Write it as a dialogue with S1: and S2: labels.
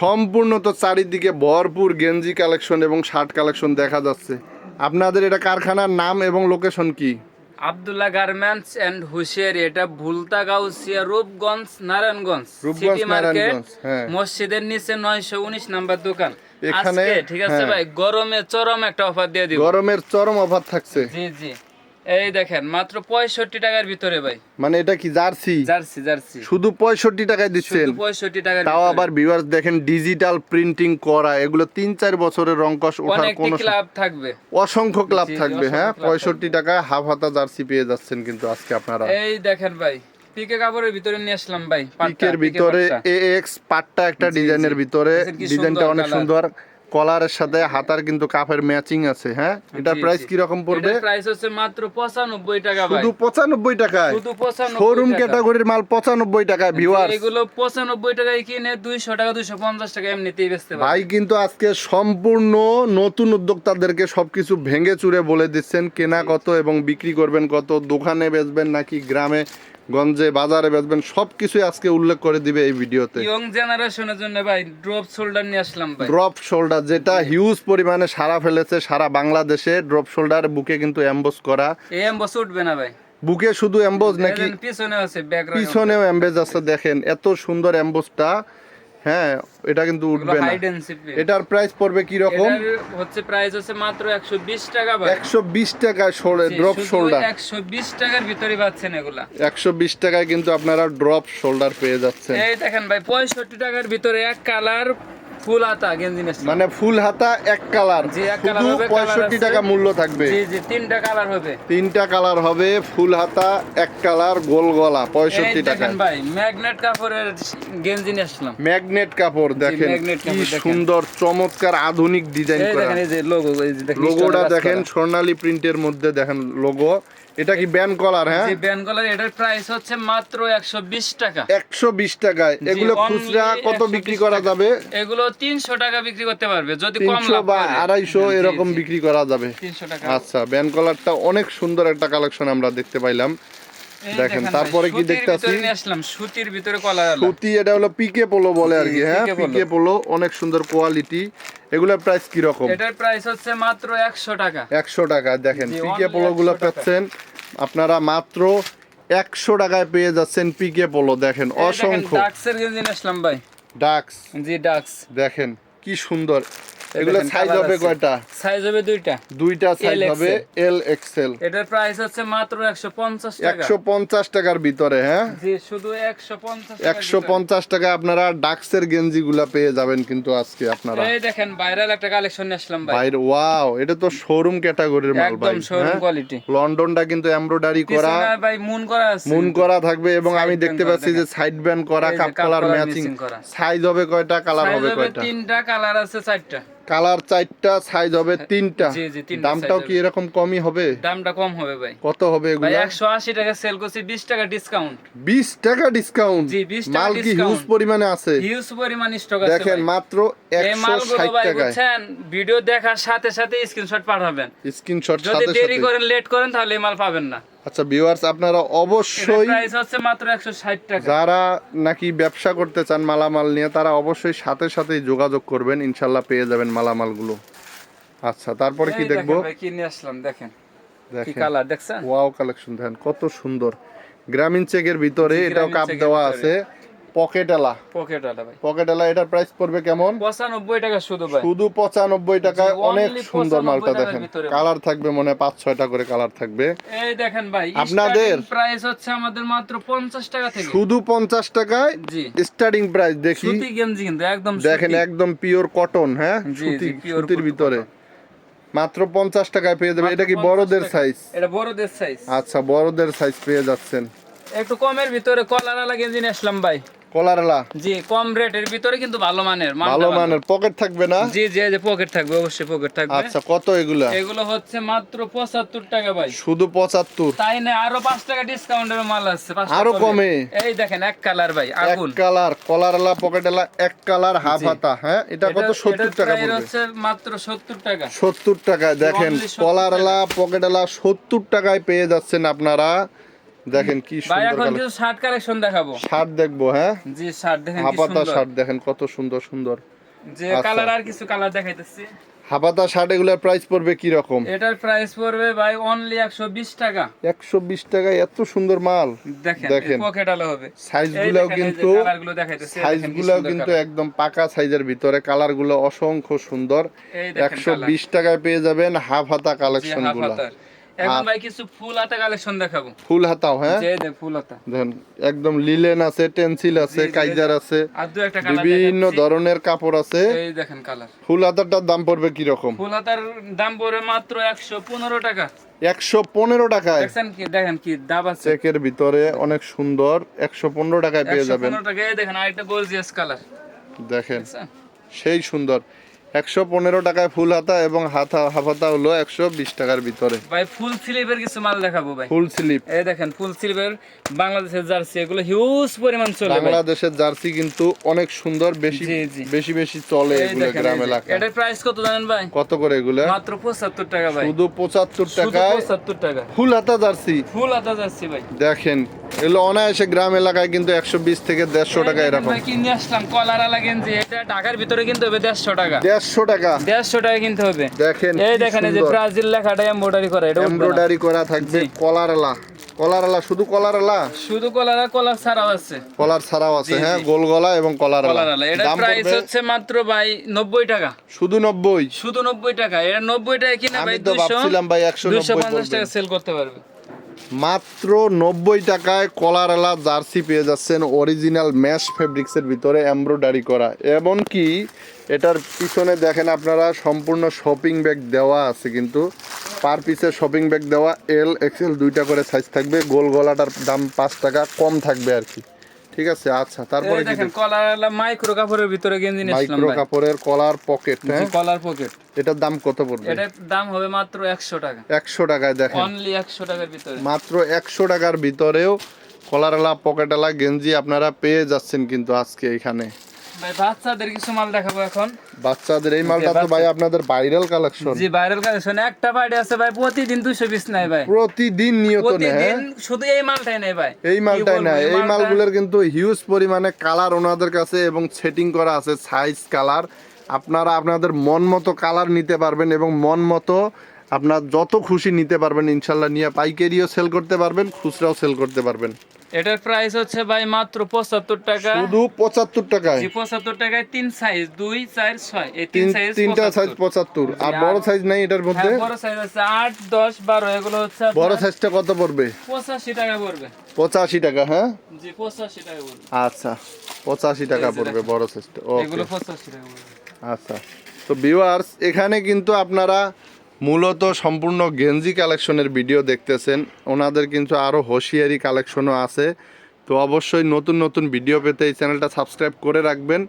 S1: সম্পূর্ণ তো চারিদিকে ভরপুর গেঞ্জি কালেকশন এবং শার্ট কালেকশন দেখা যাচ্ছে। আপনাদের এটা কারখানার নাম এবং লোকেশন কি?
S2: আব্দুল্লাহ গার্মেন্টস এন্ড হুশিয়ারি এটা ভুলতা গাউসিয়া রূপগঞ্জ নারায়ণগঞ্জ। সিটি মার্কেট
S1: হ্যাঁ।
S2: মসজিদের নিচে নয়শো উনিশ নাম্বার দোকান।
S1: এখানে-
S2: ঠিক আছে
S1: হ্যাঁ।
S2: ভাই গরমে চরম একটা অফার দিয়ে দিব।
S1: গরমের চরম অফার থাকছে।
S2: জি জি। এই দেখেন মাত্র পঁয়ষট্টি টাকার ভিতরে ভাই।
S1: মানে এটা কি জার্সি?
S2: Jersey jersey.
S1: শুধু পঁয়ষট্টি টাকায় দিচ্ছেন।
S2: পঁয়ষট্টি টাকার
S1: তাও আবার ভিউয়ার্স দেখেন ডিজিটাল প্রিন্টিং করা এগুলো তিন চার বছরের রংকশ ওঠার কোনো
S2: ক্লাব থাকবে।
S1: অসংখ্য ক্লাব থাকবে হ্যাঁ? পঁয়ষট্টি টাকায় হাফ হাতা জার্সি পেয়ে যাচ্ছেন কিন্তু আজকে আপনারা।
S2: এই দেখেন ভাই পিকে কাপড়ের ভিতরে নিয়ে আসলাম ভাই
S1: পিকের ভিতরে
S2: পাট্টা।
S1: এ এক্স পাটটা একটা ডিজাইনের ভিতরে। ডিজাইনটা অনেক সুন্দর। কলারের সাথে হাতার কিন্তু কাপের ম্যাচিং আছে হ্যাঁ? এটার প্রাইস কি রকম পড়বে?
S2: প্রাইস হচ্ছে মাত্র পঁচানব্বই টাকা ভাই।
S1: শুধু পঁচানব্বই টাকায়?
S2: শুধু পঁচানব্বই
S1: শোরুম ক্যাটাগরির মাল পঁচানব্বই টাকায় ভিউয়ার
S2: এগুলো পঁচানব্বই টাকায় কিনে দুইশো টাকা দুইশো পঞ্চাশ টাকা এমনিতেই বেচতে পারে
S1: ভাই কিন্তু আজকে সম্পূর্ণ নতুন উদ্যোক্তাদেরকে সবকিছু ভেঙে চুরে বলে দিচ্ছেন কেনা কত এবং বিক্রি করবেন কত দোকানে বেচবেন নাকি গ্রামে গঞ্জে বাজারে বেচবেন সবকিছু আজকে উল্লেখ করে দিবে এই ভিডিওতে।
S2: ইয়ং জেনারেশনের জন্য ভাই ড্রপ শোল্ডার নিয়ে আসলাম ভাই।
S1: ড্রপ শোল্ডার যেটা হিউজ পরিমাণে সারা ফেলেছে সারা বাংলাদেশে ড্রপ শোল্ডার বুকে কিন্তু এম্বোস করা।
S2: এই এমবস উঠবে না ভাই।
S1: বুকে শুধু এমবস নাকি
S2: পিছনে আছে ব্যাকগ্রাউন্ড
S1: পিছনেও এমবস আছে দেখেন এত সুন্দর এম্বোসটা হ্যাঁ এটা কিন্তু উঠবে না। এটার প্রাইস পড়বে কি রকম
S2: হচ্ছে প্রাইস হচ্ছে মাত্র 120 টাকা ভাই।
S1: একশো বিশ টাকায় ড্রপ শোল্ডার
S2: 120 টাকার ভিতরে পাচ্ছেন এগুলা।
S1: একশো বিশ টাকায় কিন্তু আপনারা ড্রপ শোল্ডার পেয়ে যাচ্ছেন।
S2: এই দেখেন ভাই 65 টাকার ভিতরে এক কালার ফুল হাতা গেঞ্জি নিয়েছি
S1: মানে ফুল হাতা এক কালার।
S2: জি, এক
S1: শুধু
S2: হবে, colour
S1: পঁয়ষট্টি
S2: আছে।
S1: টাকা মূল্য থাকবে।
S2: জি জি তিনটা কালার হবে।
S1: তিনটা কালার হবে ফুল হাতা এক কালার গোল গলা
S2: এই
S1: পঁয়ষট্টি টাকা।
S2: দেখেন ভাই ম্যাগনেট কাপড়ের গেঞ্জি
S1: ম্যাগনেট কাপড় দেখেন কি সুন্দর চমৎকার আধুনিক ডিজাইন করা।
S2: দেখেন এই যে লোগো এই যে দেখেন
S1: লোগোটা দেখেন। স্বর্ণালী প্রিন্টের মধ্যে দেখেন লোগো এটা কি ব্যান কলার হ্যাঁ?
S2: Band collar. এটার প্রাইস হচ্ছে মাত্র 120 টাকা।
S1: একশো বিশ টাকায়। এগুলো খুচরা কত বিক্রি করা যাবে?
S2: এগুলো 300 টাকা বিক্রি করতে পারবে যদি কম লাভ
S1: বা
S2: করে।
S1: আড়াইশো
S2: জি,
S1: এরকম বিক্রি করা যাবে।
S2: 300 টাকা।
S1: আচ্ছা ব্যান কলারটা অনেক সুন্দর একটা কালেকশন আমরা দেখতে পাইলাম। দেখেন, তারপরে কি?
S2: ভিতরে আসলাম সুতির ভিতরে আলা।
S1: সুতি এটা হলো পিকে পোলো বলে আর কি হ্যাঁ?
S2: PK polo.
S1: অনেক সুন্দর কোয়ালিটি। এগুলোর প্রাইস কি রকম?
S2: এটার প্রাইস হচ্ছে মাত্র 100 টাকা।
S1: একশো টাকা দেখেন পিকে পোলো গুলো পাচ্ছেন আপনারা মাত্র একশো টাকায় পেয়ে যাচ্ছেন পিকে পোলো দেখেন অসংখ্য।
S2: ডাক্সের গেঞ্জি আসলাম ভাই।
S1: ডাক্স
S2: জি ডাক্স
S1: দেখেন কি সুন্দর। এগুলো সাইজ হবে কয়টা?
S2: সাইজ হবে দুইটা।
S1: দুইটা সাইজ হবে এল এক্সেল
S2: এটার প্রাইস হচ্ছে মাত্র 150 টাকা।
S1: একশো পঞ্চাশ টাকার ভিতরে হ্যাঁ?
S2: জি শুধু 150 টাকা
S1: একশো পঞ্চাশ টাকা আপনারা ডাক্সের গেঞ্জি গুলা পেয়ে যাবেন কিন্তু আজকে আপনারা।
S2: এই দেখেন ভাইরাল একটা কালেকশন আসলাম ভাই।
S1: বাইরে ওয়াও এটা তো শোরুম ক্যাটাগরির মাল ভাই
S2: একদম শোরুম? কোয়ালিটি
S1: লন্ডনটা কিন্তু এমব্রয়ডারি করা।
S2: ভাই মুন করা আছে।
S1: মুন করা থাকবে এবং আমি দেখতে পাচ্ছি যে সাইড ব্যান্ড করা কাপ কালার ম্যাচিং
S2: করা।
S1: সাইজ হবে কয়টা কালার হবে
S2: হবে
S1: কয়টা?
S2: তিনটা কালার আছে চারটা।
S1: কালার চারটা সাইজ হবে তিনটা।
S2: জি, তিনটা
S1: দামটাও কি এরকম কমই হবে?
S2: দামটা কম হবে ভাই।
S1: কত হবে এগুলা?
S2: একশো আশি টাকা সেল করছি বিশ টাকা ডিসকাউন্ট
S1: বিশ টাকা ডিসকাউন্ট
S2: জি, 20 টাকা
S1: মাল কি হিউজ পরিমাণে আছে?
S2: হিউজ পরিমাণ স্টক আছে
S1: দেখেন মাত্র
S2: এই
S1: একশো
S2: মালগুলো
S1: ষাট
S2: ভাই
S1: টাকায়।
S2: বুঝছেন ভিডিও দেখার সাথে সাথে স্ক্রিনশট পাঠাবেন।
S1: স্ক্রিনশট
S2: যদি
S1: সাথে
S2: দেরি করেন লেট করেন তাহলে মাল পাবেন না।
S1: আচ্ছা ভিউয়ার্স আপনারা অবশ্যই
S2: প্রাইস হচ্ছে মাত্র একশো ষাট টাকা।
S1: যারা নাকি ব্যবসা করতে চান মালামাল নিয়ে তারা অবশ্যই সাথে সাথেই যোগাযোগ করবেন ইনশাআল্লাহ পেয়ে যাবেন মালামালগুলো। আচ্ছা তারপরে কি দেখব?
S2: কি নিয়ে আসলাম দেখেন। কি কালার দেখছেন?
S1: ওয়াও কালেকশন দেখেন কত সুন্দর। গ্রামীণ চেকের ভিতরে এটাও কাপ দেওয়া আছে। পকেট এলা।
S2: পকেট আলা ভাই।
S1: পকেট এটার প্রাইস পড়বে কেমন?
S2: পঁচানব্বই টাকা শুধু ভাই।
S1: শুধু পঁচানব্বই টাকায় অনেক সুন্দর মালটা দেখেন। কালার থাকবে মনে পাঁচ ছয়টা করে কালার থাকবে।
S2: এই দেখেন ভাই
S1: আপনাদের-
S2: প্রাইস হচ্ছে আমাদের মাত্র পঞ্চাশ টাকা থেকে।
S1: শুধু পঞ্চাশ টাকায়
S2: জি।
S1: স্টার্টিং প্রাইস দেখি।
S2: সুতি গেঞ্জি কিন্তু একদম
S1: দেখেন একদম পিওর কটন হ্যাঁ? সুতি সুতির ভিতরে। মাত্র পঞ্চাশ টাকায় পেয়ে যাবে এটা কি বড়দের সাইজ
S2: এটা বড়দের সাইজ
S1: আচ্ছা বড়দের সাইজ পেয়ে যাচ্ছেন।
S2: একটু কমের ভিতরে কলার আলা গেঞ্জি নিয়ে আসলাম ভাই।
S1: কলারলা
S2: জি কম রেটের ভিতরে কিন্তু ভালো মানের
S1: ভালো মানের। পকেট থাকবে না?
S2: জি জি যে পকেট থাকবে অবশ্যই পকেট থাকবে।
S1: আচ্ছা কত এগুলা?
S2: এগুলো হচ্ছে মাত্র পঁচাত্তর টাকা ভাই।
S1: শুধু পঁচাত্তর?
S2: তাই না আরও পাঁচ টাকা ডিসকাউন্টের মাল আছে
S1: আরও কমে?
S2: এই দেখেন এক কালার ভাই
S1: এক কালার কলারলা পকেটলা এক কালার হাফ হাতা হ্যাঁ? এটা কত?
S2: এটা-
S1: সত্তর
S2: এটার
S1: টাকা পড়বে।
S2: হচ্ছে মাত্র সত্তর টাকা।
S1: সত্তর টাকায় দেখেন
S2: 70
S1: কলারলা পকেটলা সত্তর টাকায় পেয়ে যাচ্ছেন আপনারা। দেখেন কি
S2: ভাই
S1: সুন্দর
S2: এখন কিছু শার্ট কালেকশন দেখাবো।
S1: শার্ট দেখব হ্যাঁ?
S2: জি শার্ট দেখেন কি
S1: হাপাতা শার্ট দেখেন কত সুন্দর সুন্দর।
S2: যে
S1: আচ্ছা।
S2: কালার আর কিছু কালার দেখাইতেছি।
S1: হাপাতা শার্ট এগুলোর প্রাইস পড়বে কি রকম
S2: এটার প্রাইস পড়বে ভাই অনলি একশো বিশ টাকা।
S1: একশো বিশ টাকায় এত সুন্দর মাল।
S2: দেখেন
S1: দেখেন।
S2: পকেট আলো হবে।
S1: কিন্তু
S2: কালারগুলো দেখাইতেছি,
S1: কিন্তু একদম পাকা সাইজের ভিতরে। কালারগুলো অসংখ্য সুন্দর।
S2: এই দেখেন
S1: একশো
S2: কালার।
S1: বিশ টাকায় পেয়ে যাবেন হাফ হাতা
S2: জি, এখন ভাই কিছু ফুল হাতা কালেকশন দেখাবো।
S1: ফুল হাতাও হ্যাঁ?
S2: যে ফুল হাতা।
S1: দেখেন একদম লিলেন আছে টেন্সিল আছে কাইজার আছে
S2: আর দু একটা কালার
S1: বিভিন্ন ধরনের কাপড় আছে।
S2: এই দেখেন কালার
S1: ফুল হাতারটার দাম পড়বে কি রকম
S2: ফুল হাতার দাম পড়বে মাত্র একশো পনেরো টাকা।
S1: একশো পনেরো টাকায়।
S2: দেখছেন কি? দেখেন কি দাব আছে।
S1: চেকের ভিতরে অনেক সুন্দর একশো পনেরো টাকায় পেয়ে যাবেন।
S2: পনেরো টাকা এই দেখেন আরেকটা গর্জিয়াস কালার
S1: দেখেন সেই সুন্দর। একশো পনেরো টাকায় ফুল হাতা এবং হাতা হাফ হাতা হলো একশো বিশ টাকার ভিতরে।
S2: ভাই ফুল স্লিপের কিছু মাল দেখাবো ভাই।
S1: Full sleeve.
S2: এই দেখেন ফুল স্লিপের বাংলাদেশের জার্সি এগুলো হিউজ পরিমাণ চলে
S1: বাংলাদেশের জার্সি কিন্তু অনেক সুন্দর বেশি। বেশি বেশি চলে এগুলো গ্রাম। এলাকায়
S2: এটার প্রাইস কত জানেন ভাই?
S1: কত করে এগুলো?
S2: মাত্র পঁচাত্তর টাকা ভাই।
S1: শুধু পঁচাত্তর
S2: টাকা
S1: টাকায়
S2: পঁচাত্তর টাকা।
S1: ফুল হাতা জার্সি।
S2: ফুল হাতা জার্সি ভাই।
S1: দেখেন এগুলো অনায়াসে গ্রাম এলাকায় কিন্তু একশো বিশ থেকে দেড়শো টাকা এরকম।
S2: কিনে আসলাম কলার আলা গেঞ্জি এটা ঢাকার ভিতরে কিনতে হবে দেড়শো টাকা।
S1: দেড়শো টাকা।
S2: দেড়শো টাকা কিনতে হবে।
S1: দেখেন
S2: এই দেখেন যে ব্রাজিল লেখাটা এমব্রয়ডারি করা এটা
S1: এমব্রয়ডারি করা থাকবে। কলারলা। কলারলা শুধু কলারলা?
S2: শুধু কলার কলার ছাড়াও আছে।
S1: কলার ছাড়াও আছে হ্যাঁ। গোল গলা এবং কলারলা। দাম
S2: প্রাইস হচ্ছে মাত্র ভাই নব্বই টাকা।
S1: শুধু নব্বই।
S2: শুধু নব্বই টাকা এটা নব্বই টাকা কিনে
S1: আমি
S2: ভাই
S1: তো
S2: দুশো
S1: ভাবছিলাম ভাই একশো
S2: দুশো
S1: নব্বই
S2: পঞ্চাশ টাকা সেল করতে পারবে।
S1: মাত্র নব্বই টাকায় কলারালা জার্সি পেয়ে যাচ্ছেন অরিজিনাল ম্যাশ ফেব্রিক্সের ভিতরে এমব্রয়ডারি করা। এমনকি এটার পিছনে দেখেন আপনারা, সম্পূর্ণ শপিং ব্যাগ দেওয়া আছে কিন্তু। পার পিসের শপিং ব্যাগ দেওয়া এল এক্সেল দুইটা করে সাইজ থাকবে। গোল গলাটার দাম পাঁচ টাকা, কম থাকবে আর কি। ঠিক আছে আচ্ছা তারপরে কি
S2: দেখেন কলার মাইক্রো কাপড়ের ভিতরে গেঞ্জি
S1: মাইক্রো কাপড়ের কলার পকেট হ্যাঁ?
S2: কলার পকেট
S1: এটার দাম কত পড়বে?
S2: এটার দাম হবে মাত্র একশো টাকা।
S1: একশো টাকায় দেখেন।
S2: অনলি একশো টাকার ভিতরে।
S1: মাত্র একশো টাকার ভিতরেও কলারলা পকেটালা গেঞ্জি আপনারা পেয়ে যাচ্ছেন কিন্তু আজকে এখানে।
S2: ভাই বাচ্চাদের কিছু মাল দেখাবো এখন।
S1: বাচ্চাদের এই মালটা তো ভাই আপনাদের ভাইরাল কালেকশন
S2: জি ভাইরাল কালেকশন একটা পার্টি আছে ভাই প্রতিদিন দুশো পিস নেয় ভাই।
S1: প্রতিদিন নিয়ত নেয়
S2: প্রতিদিন
S1: হ্যাঁ?
S2: শুধু এই মালটাই নেই ভাই।
S1: এই মালটাই না এই মালগুলোর কিন্তু হিউজ পরিমাণে কালার ওনাদের কাছে এবং সেটিং করা আছে সাইজ কালার আপনারা আপনাদের মন মতো কালার নিতে পারবেন এবং মন মতো আপনার যত খুশি নিতে পারবেন ইনশাল্লাহ নিয়ে পাইকারিও সেল করতে পারবেন খুচরাও সেল করতে পারবেন।
S2: এটার প্রাইস হচ্ছে ভাই মাত্র পঁচাত্তর টাকা।
S1: শুধু পঁচাত্তর টাকায়।
S2: জি পঁচাত্তর টাকায় তিন সাইজ দুই চার ছয়। এই তিন সাইজ
S1: তিনটা সাইজ পঁচাত্তর। আর বড় সাইজ নাই এটার মধ্যে।
S2: হ্যাঁ বড় সাইজ আছে। আট দশ বারো এগুলো হচ্ছে
S1: বড় সাইজটা কত পড়বে?
S2: পঁচাশি টাকা পড়বে।
S1: পঁচাশি টাকা হ্যাঁ?
S2: জি পঁচাশি টাকা পড়বে।
S1: আচ্ছা পঁচাশি টাকা পড়বে বড় সাইজটা
S2: এগুলো পঁচাশি টাকা পড়বে।
S1: আচ্ছা। তো ভিউয়ার্স এখানে কিন্তু আপনারা মূলত সম্পূর্ণ গেঞ্জি কালেকশনের ভিডিও দেখতেছেন। ওনাদের কিন্তু আরও হুঁশিয়ারি কালেকশনও আছে। তো অবশ্যই নতুন নতুন ভিডিও পেতে এই চ্যানেলটা সাবস্ক্রাইব করে রাখবেন।